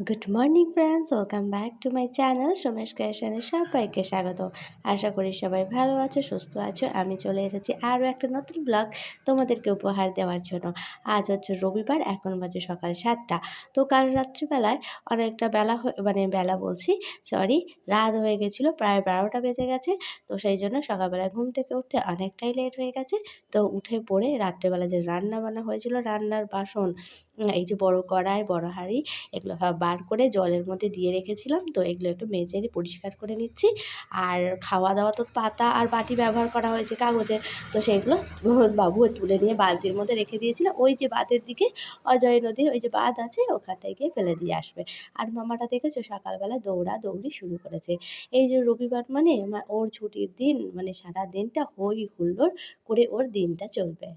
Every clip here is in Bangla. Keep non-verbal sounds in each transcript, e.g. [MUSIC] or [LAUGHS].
Good morning friends welcome back to my channel Somesh ক্রিয়েশনে সবাইকে স্বাগত। আশা করি সবাই ভালো আছো, সুস্থ আছো। আমি চলে এসেছি আরও একটা নতুন ব্লগ তোমাদেরকে উপহার দেওয়ার জন্য। আজ হচ্ছে রবিবার, এখন বাজে সকাল সাতটা। তো কাল রাত্রিবেলায় অনেকটা বেলা মানে বেলা বলছি সরি রাত হয়ে গেছিল, প্রায় বারোটা বেজে গেছে। তো সেই জন্য সকালবেলায় ঘুম থেকে উঠতে অনেকটাই লেট হয়ে গেছে। তো উঠে পড়ে রাত্রেবেলা যে রান্না বান্না হয়েছিল, রান্নার বাসন, এই যে বড় কড়াই, বড় হাঁড়ি, এগুলো বার করে জলের মধ্যে দিয়ে রেখেছিলাম। তো এগুলো একটু মেজে পরিষ্কার করে নিচ্ছি। আর খাওয়া দাওয়া তো পাতা আর বাটি ব্যবহার করা হয়েছে কাগজের তো সেগুলো বাবু তুলে নিয়ে বালতির মধ্যে রেখে দিয়েছিল। ওই যে বাঁধের দিকে, অজয় নদীর ওই যে বাঁধ আছে, ওখানটায় গিয়ে ফেলে দিয়ে আসবে। আর মামাটা দেখেছ, সকালবেলা দৌড়া দৌড়ি শুরু করেছে। এই যে রবিবার মানে ওর ছুটির দিন মানে সারা দিনটা হই হুল্লোড় করে ওর দিনটা চলবে।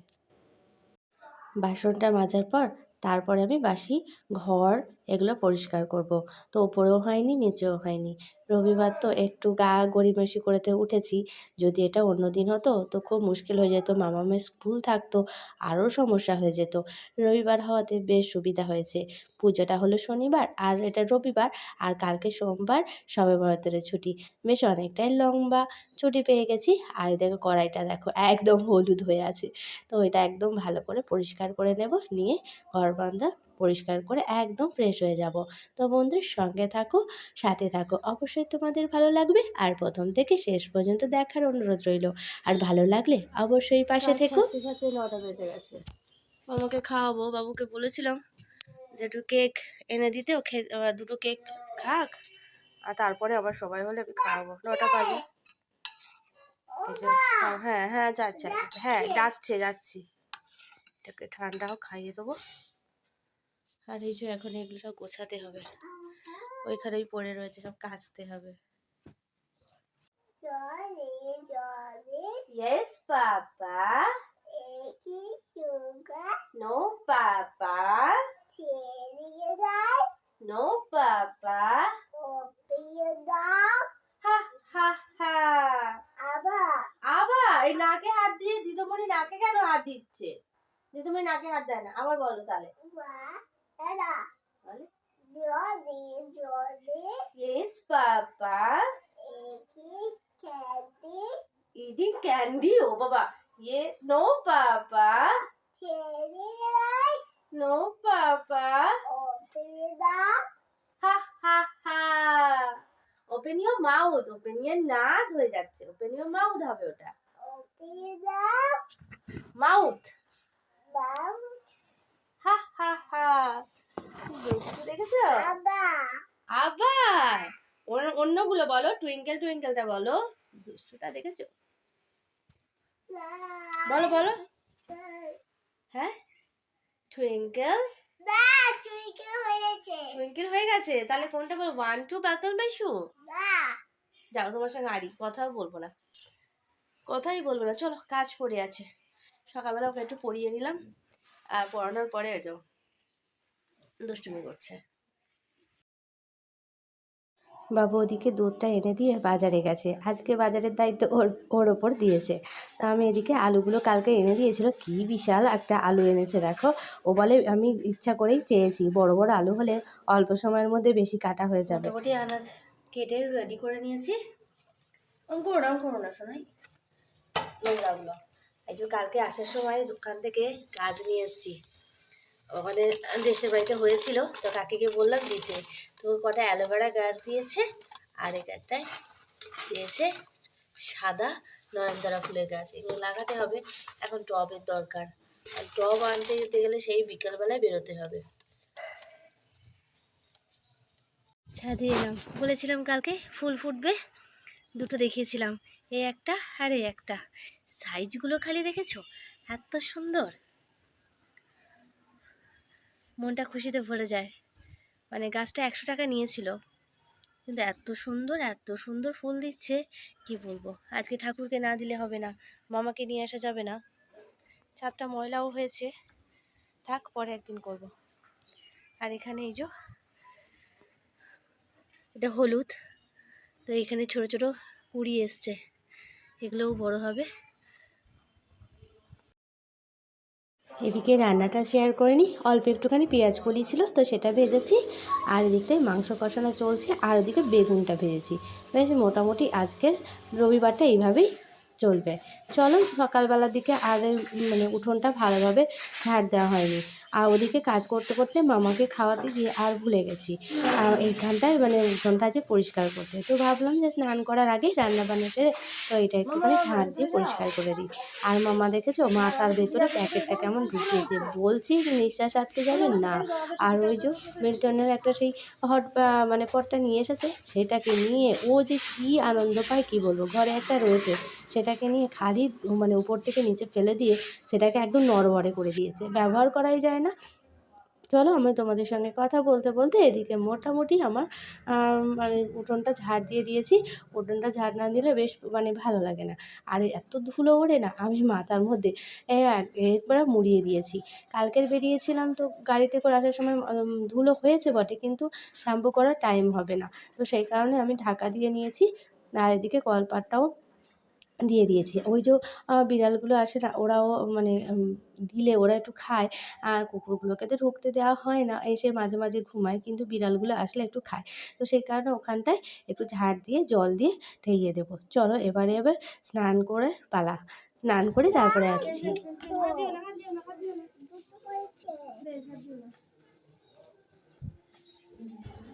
বাসনটা মাজার পর, তারপরে আমি বাসি, ঘর এগুলো পরিষ্কার করব। তো ওপরেও হয়নি, নিচেও হয়নি। রবিবার তো একটু গা গড়িমসি করেতে উঠেছি। যদি এটা অন্য দিন হতো তো খুব মুশকিল হয়ে যেত। মামা মামামের স্কুল থাকতো, আরও সমস্যা হয়ে যেত। রবিবার হওয়াতে বেশ সুবিধা হয়েছে। পুজোটা হলো শনিবার আর এটা রবিবার আর কালকে সোমবার সবে বরাতের ছুটি। বেশ অনেকটাই লম্বা ছুটি পেয়ে গেছি। আর দেখো কড়াইটা দেখো একদম হলুদ হয়ে আছে। তো এটা একদম ভালো করে পরিষ্কার করে নেব, নিয়ে ঘর বান্ধা পরিষ্কার করে একদম ফ্রেশ হয়ে যাব। তো বন্ধুর সঙ্গে থাকো সাথে থাকো। অবশ্যই তোমাদের ভালো লাগবে। আর প্রথম থেকে শেষ পর্যন্ত দেখার অনুরোধ রইল। আর ভালো লাগলে অবশ্যই পাশে থেকো। সাথে নটা বেজে গেছে। মামাকে খাওয়াবো বাবুকে বলেছিলাম যে একটু কেক এনে দিতে। ও খে দুটো কেক খাক। আর তারপরে আবার সবাই হলে আমি খাওয়াবো। নটা বাজে। হ্যাঁ, হ্যাঁ হ্যাঁ যাচ্ছে হ্যাঁ ডাকছে যাচ্ছি। এটাকে ঠান্ডা হোক খাইয়ে দেবো। আর এই যে এখন এগুলো সব গোছাতে হবে। ওইখানেই পড়ে রয়েছে সব কাচতে হবে। পাপা কপিয়ে হা হা হা। আবার আবার এই নাকে হাত দিয়ে দিদমণি নাকে কেন হাত দিচ্ছে? দিদমণি নাকে হাত দেয় না আবার বলো তাহলে। ইয়েস পাপা একই খেতে ইডিং ক্যান্ডি ও বাবা। ইয়ে নো পাপা ছেড়ে যায় নো পাপা কপিয়ে দাও হা হা হা open your mouth open your নাক হয়ে যাচ্ছে। ওপেন ইউর মাউথ হবে ওটা। দাও মাউথ দাও হা হা হা দুষ্টু দেখেছ? আবার। আবার? অন্যগুলো বলো টুইঙ্কেল টুইঙ্কেলটা বলো। দুষ্টুটা দেখেছ? বলো বলো। হ্যাঁ? টুইঙ্কেল হয়ে গেছে? তাহলে কোনটা বলো? ওয়ান টু বাকল বাইশু যাও তোমার সঙ্গে আড়ি। কথাও বলব না। কথাই বলব না। চলো কাজ পড়ে আছে। সকালবেলা ওকে একটু পড়িয়ে নিলাম। আর পড়ানোর পরে যাও দুষ্টুমি করছে। বাবু ওদিকে দুধটা এনে দিয়ে বাজারে গেছে। আজকে বাজারের দায়িত্ব ওর ওর ওপর দিয়েছে। তা আমি এদিকে আলুগুলো কালকে এনে দিয়েছিল। কি বিশাল একটা আলু এনেছে দেখো। ও বলে আমি ইচ্ছা করেই চেয়েছি। বড় বড় আলু হলে অল্প সময়ের মধ্যে বেশি কাটা হয়ে যাবে। মোটামুটি আনাজ কেটে রেডি করে নিয়েছি। করো না করো না শোনাই। নোংরাগুলো। এই যে কালকে আসার সময় দোকান থেকে গাছ নিয়ে এসেছি। ওখানে দেশের বাড়িতে হয়েছিল, তো কাকিকে বললাম দিতে তো কটা অ্যালোভেরা গাছ দিয়েছে, আর এক একটায় দিয়েছে সাদা নয়নতারা ফুলের গাছ, এগুলো লাগাতে হবে। এখন টবের দরকার, আর টব আনতে যেতে গেলে সেই বিকেলবেলায় বেরোতে হবে। ছাদে এলাম বলেছিলাম কালকে ফুল ফুটবে, দুটো দেখিয়েছিলাম এই একটা আর এই একটা। সাইজগুলো খালি দেখেছ? এত সুন্দর! মনটা খুশিতে ভরে যায়। মানে গাছটা একশো টাকা নিয়েছিল। কিন্তু এত সুন্দর এত সুন্দর ফুল দিচ্ছে, কি বলব? আজকে ঠাকুরকে না দিলে হবে না, মামাকে নিয়ে আসা যাবে না। ছাদটা ময়লাও হয়েছে। থাক, পরে একদিন করব। আর এখানে এই যে, এটা হলুদ। তো এখানে ছোট ছোট কুড়ি এসছে। এগুলোও বড় হবে। এদিকে রান্নাটা শেয়ার করে নিই। অল্প একটুখানি পেঁয়াজ কলি ছিল, তো সেটা ভেজেছি। আর এদিকটায় মাংস কষানো চলছে, আর ওদিকে বেগুনটা ভেজেছি। বেশ মোটামুটি আজকের রবিবারটা এইভাবেই চলবে। চলো সকালবেলার দিকে আর মানে উঠোনটা ভালোভাবে ঝাড় দেওয়া হয়নি। আর ওদিকে কাজ করতে করতে মামাকে খাওয়াতে গিয়ে আর ভুলে গেছি। আর এইখানটায় মানে উঠোনটা যে পরিষ্কার করতে। তো ভাবলাম যে স্নান করার আগেই রান্না বান্না সেরে তো এটা একটুখানি ঝাড় দিয়ে পরিষ্কার করে দিই। আর মামা দেখেছ? মা তার ভেতরে প্যাকেটটা কেমন ঢুকিয়েছে? বলছি যে নিঃশ্বাস আটকে যাবে? না। আর ওই যে মিল্টনের একটা সেই হট মানে পটটা নিয়ে এসেছে, সেটাকে নিয়ে ও যে কী আনন্দ পায় কী বলব? ঘরে একটা রয়েছে, সেটাকে নিয়ে খালি মানে উপর থেকে নিচে ফেলে দিয়ে সেটাকে একদম নড়বড়ে করে দিয়েছে। ব্যবহার করাই যায় না। চলো আমি তোমাদের সঙ্গে কথা বলতে বলতে এদিকে মোটামুটি আমার মানে উঠোনটা ঝাড় দিয়ে দিয়েছি। উঠোনটা ঝাড় না দিলে বেশ মানে ভালো লাগে না। আর এত ধুলো ওড়ে না, আমি মাথার মধ্যে একবার মুড়িয়ে দিয়েছি। কালকের বেরিয়েছিলাম তো গাড়িতে করে আসার সময় ধুলো হয়েছে বটে, কিন্তু শ্যাম্পু করার টাইম হবে না। তো সেই কারণে আমি ঢাকা দিয়ে নিয়েছি। আর এদিকে কলপাটটাও দিয়ে দিয়েছি। ওই যে বিড়ালগুলো আসে না, ওরাও মানে দিলে ওরা একটু খায়। আর কুকুরগুলোকে তো ঢুকতে দেওয়া হয় না, এসে মাঝে মাঝে ঘুমায়, কিন্তু বিড়ালগুলো আসলে একটু খায়। তো সেই কারণে ওখানটায় একটু ঝাড় দিয়ে, জল দিয়ে ঠেইয়ে দেবো। চলো এবারে এবার স্নান করে পালা। স্নান করে তারপরে আসছি।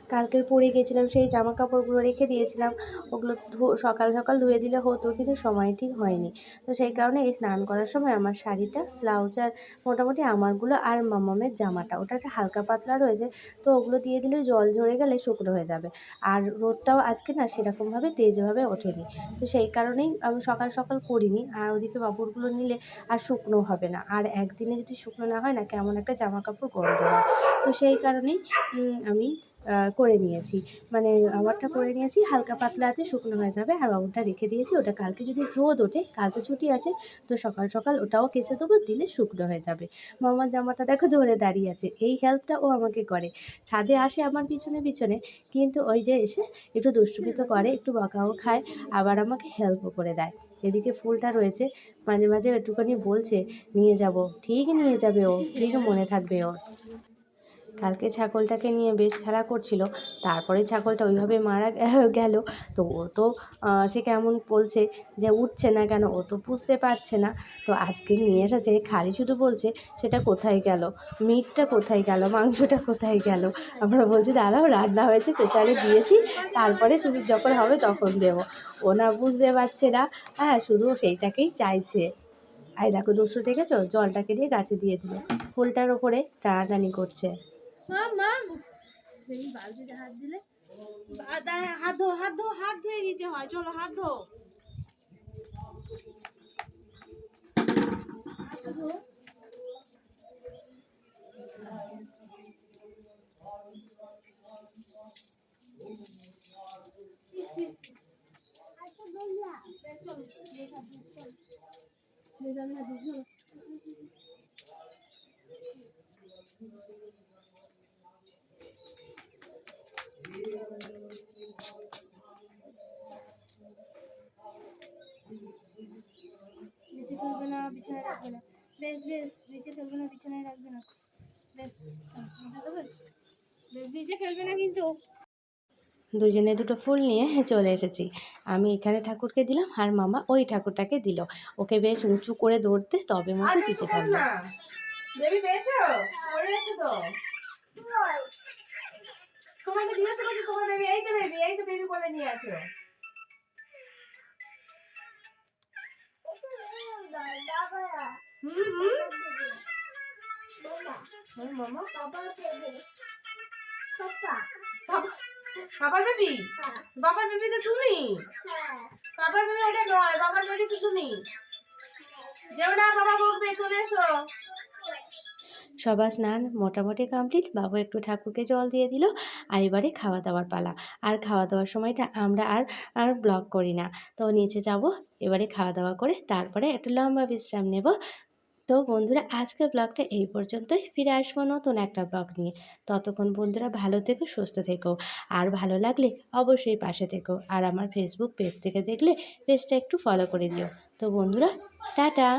কালকের পরে গেছিলাম, সেই জামা কাপড়গুলো রেখে দিয়েছিলাম। ওগুলো সকাল সকাল ধুয়ে দিলে হতো, কিন্তু সময় ঠিক হয়নি। তো সেই কারণে এই স্নান করার সময় আমার শাড়িটা, ব্লাউজ আর মোটামুটি আমারগুলো আর মামামের জামাটা, ওটা একটা হালকা পাতলা রয়েছে, তো ওগুলো দিয়ে দিলে জল ঝরে গেলে শুকনো হয়ে যাবে। আর রোদটাও আজকে না সেরকমভাবে তেজভাবে ওঠেনি। তো সেই কারণেই আমি সকাল সকাল করিনি আর ওদিকে কাপড়গুলো নিলে আর শুকনো হবে না। আর একদিনে যদি শুকনো না হয় না, কেমন একটা জামা কাপড় গন্ধ হয়। তো সেই কারণেই আমি করে নিয়েছি। মানে আমারটা করে নিয়েছি, হালকা পাতলা আছে, শুকনো হয়ে যাবে, আর বাবুরটা রেখে দিয়েছি। ওটা কালকে যদি রোদ ওঠে, কাল তো ছুটি আছে, তো সকাল সকাল ওটাও কেচে দেবো, দিলে শুকনো হয়ে যাবে। মামার জামাটা দেখো ধরে দাঁড়িয়ে আছে, এই হেল্পটা ও আমাকে করে। ছাদে আসে আমার পিছনে পিছনে, কিন্তু ওই যে এসে একটু দুষ্টুমি করে, একটু বকাও খায়, আবার আমাকে হেল্পও করে দেয়। এদিকে ফুলটা রয়েছে, মাঝে মাঝে একটুখানি বলছে, নিয়ে যাব। ঠিক নিয়ে যাবে ও, ঠিক মনে থাকবে ওর। কালকে ছাগলটাকে নিয়ে বেশ খেলা করছিল, তারপরে ছাগলটা ওইভাবে মারা [LAUGHS] গেল। তো ও তো সে কেমন বলছে যে উঠছে না কেন, ও তো বুঝতে পারছে না। তো আজকে নিয়ে এসেছে, খালি শুধু বলছে সেটা কোথায় গেল মিটটা কোথায় গেল, মাংসটা কোথায় গেল। আমরা বলছি, দাঁড়াও, রান্না হয়েছে প্রেশারে দিয়েছি, তারপরে তুমি যখন হবে তখন দেবো। ও না বুঝতে পারছে না হ্যাঁ শুধু সেইটাকেই চাইছে। আই দেখো দুশো দেখেছ? জলটাকে দিয়ে গাছে দিয়ে দিল। ফুলটার ওপরে টানাটানি করছে। সেই বালতিতে হাত দিলে। হাত ধো হাত ধো হাত ধুয়ে নিতে হয়। চলো হাত ধো। নিচে [LAUGHS] [LAUGHS] বিছানায় রাখবে না। বেশ বেশ নিচে ফেলবে না বিছানায় রাখবে না। বেশ নিচে দেবে বেশ নিচে ফেলবে না কিন্তু। দুজনে দুটো ফুল নিয়ে চলে এসেছি। আমি এখানে ঠাকুরকে দিলাম আর মামা ওই ঠাকুরটাকে দিল। ওকে বেশ উঁচু করে দৌড়তে তবে মতো দিতে পারল। বেবি পেয়েছ তো। তোমাকে জিজ্ঞাসা করছি তোমার বেবি এই তো বেবি এই তো বেবি কোলে নিয়ে আছো বাবার বেবি? বাবার বেবি তো তুমি? বাবার বেবি ওটা নয়, বাবার বেবি তো তুমি। যেও না, বাবা বকবে, চলে এসো। সবার স্নান মোটামুটি কমপ্লিট বাবু একটু ঠাকুরকে জল দিয়ে দিল, আর এবারে খাওয়া দাওয়ার পালা। আর খাওয়া দাওয়ার সময়টা আমরা আর আর ব্লগ করি না। তো নিচে যাব, এবারে খাওয়া দাওয়া করে তারপরে একটা লম্বা বিশ্রাম নেব। তো বন্ধুরা, আজকের ব্লগটা এই পর্যন্তই। ফিরে আসব নতুন একটা ব্লগ নিয়ে। ততক্ষণ বন্ধুরা ভালো থেকো, সুস্থ থেকো। আর ভালো লাগলে অবশ্যই পাশে থেকো। আর আমার ফেসবুক পেজ থেকে দেখলে পেজটা একটু ফলো করে দিও তো বন্ধুরা, টাটা!